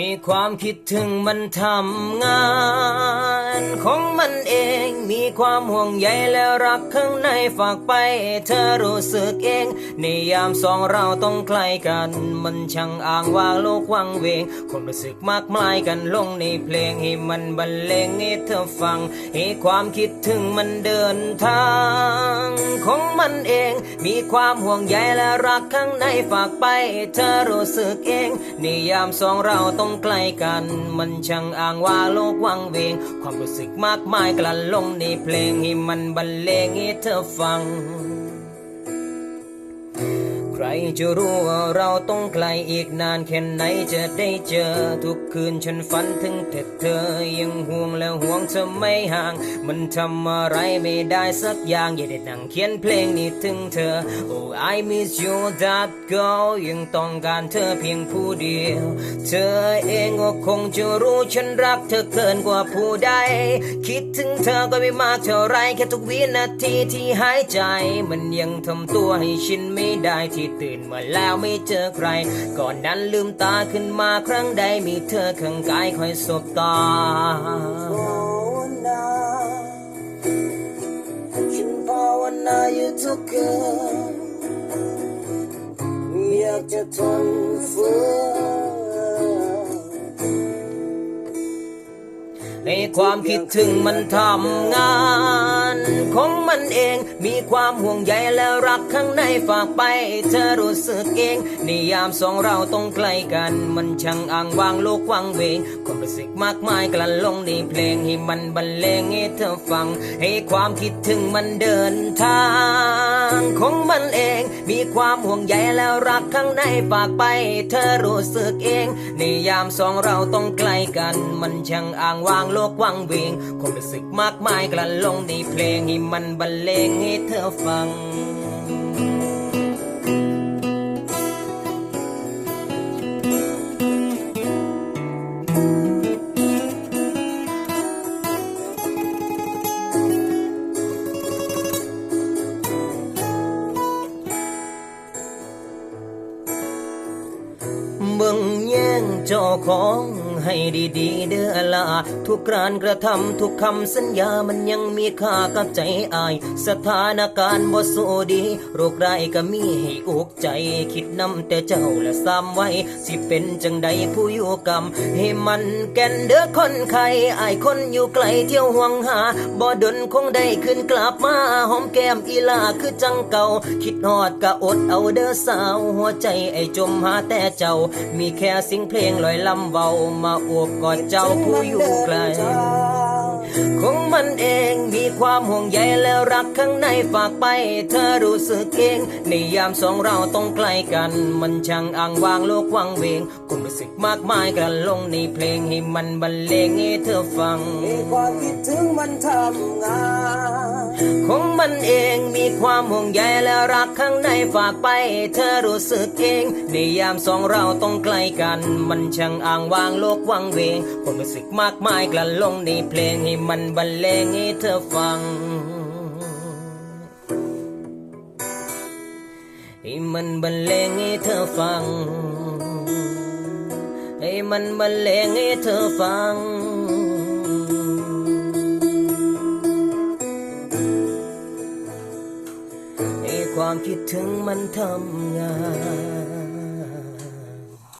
ให้ความคิดถึงมันทำงาน ของมัน เอง มีความห่วงใยและรักข้างในฝากไป เธอรู้สึกเอง ในยามสองเราต้องใกล้กัน มันช่างอ้างว่างโลกวังเวงความรู้สึกมากมายกันลงในเพลงให้มันบรรเลงให้เธอฟัง ให้ความคิดถึงมันเดินทาง ของมันเอง มีความห่วงใยและรักข้างในฝากไป เธอรู้สึกเองในยามสองเราต้องใกล้กัน มันช่างอ้างว่าโลกวังเวง ความรู้สึกมากมายกลั่นลงในเพลงให้มันบรรเลงให้เธอฟัง ใครจะรู้ว่าเราต้องไกลอีกนานแค่ไหนจะได้เจอ ทุกคืนฉันฝันถึงแต่เธอ ยังห่วงและห่วงเธอไม่ห่าง มันทำอะไรไม่ได้สักอย่าง อย่าได้นั่งเขียนเพลงนี้ถึงเธอ Oh I miss you that girl ยังต้องการเธอเพียงผู้เดียว เธอเองก็คงจะรู้ฉันรักเธอเกินกว่าผู้ใด คิดถึงเธอก็ไม่มากเท่าไรแค่ทุกวินาทีที่หายใจ มันยังทำตัวให้ชินไม่ได้ที่ตื่นมาแล้วไม่เจอใคร ก่อนนั้นลืมตาขึ้นมาครั้งใดมีเธอข้างกายคอยสบตาภาวนาฉันภาวนาอยู่ทุกคืนไม่อยากจะทนฝืนให้ความคิดถึงมันทำงาน ของมันเอง มีความห่วงใยและรักข้างในฝากไป เธอรู้สึกเองในยามสองเราต้องใกล้กัน มันช่างอ้างวางโลกวังเวงความรู้สึกมากมายกลั่นลงในเพลงให้มันบรรเลงให้เธอฟัง ให้ความคิดถึงมันเดินทางของมันเอง มีความห่วงใยและรักข้างในฝากไป เธอรู้สึกเองในยามสองเราต้องใกล้กัน มันช่างอ้างวางโลกวังเวงความรู้สึกมากมายกลั่นลงในเพลงให้มันบรรเลงให้เธอฟังเบิ่งแย่งเจ้าของ ให้ดีๆ เด้อละทุกการกระทำทุกคำสัญญามันยังมีค่ากับใจอาย สถานการณ์บ่สู้ดีโรคร้ายก็มีให้อกใจ คิดนำแต่เจ้าและซ้ำไว้ สิเป็นจังใดผู้อยู่กรรม ให้มันแก่นเด้อคนไข้อายคนอยู่ไกลเที่ยวห่วงหาบ่ดนคงได้ขึ้นกลับมาหอมแก้มอีลาคือจังเก่า คิดฮอดก็อดเอาเด้อสาว หัวใจไอ้จมหาแต่เจ้า มีแค่สิ่งเพลงลอยลำเบามาอวบกอดเจ้าผู้อยู่ไกล ของมันเองมีความห่วงใยและรักข้างในฝากไป เธอรู้สึกเองในยามสองเราต้องใกล้กัน มันช่างอ้างวางโลกวังเวงความรู้สึกมากมายกันลงในเพลงให้มันบรรเลงให้เธอฟังให้ความคิดถึงมันทำงานของมันเองมีความห่วงใยและรักข้างในฝากไป เธอรู้สึกเองในยามสองเราต้องใกล้กัน มันช่างอ้างวางโลกวังเวงความรู้สึกมากมายกลั่นลงในเพลงให้มันบรรเลงให้เธอฟัง ให้มันบรรเลงให้เธอฟัง ให้มันบรรเลงให้เธอฟัง ให้ความคิดถึงมันทำงาน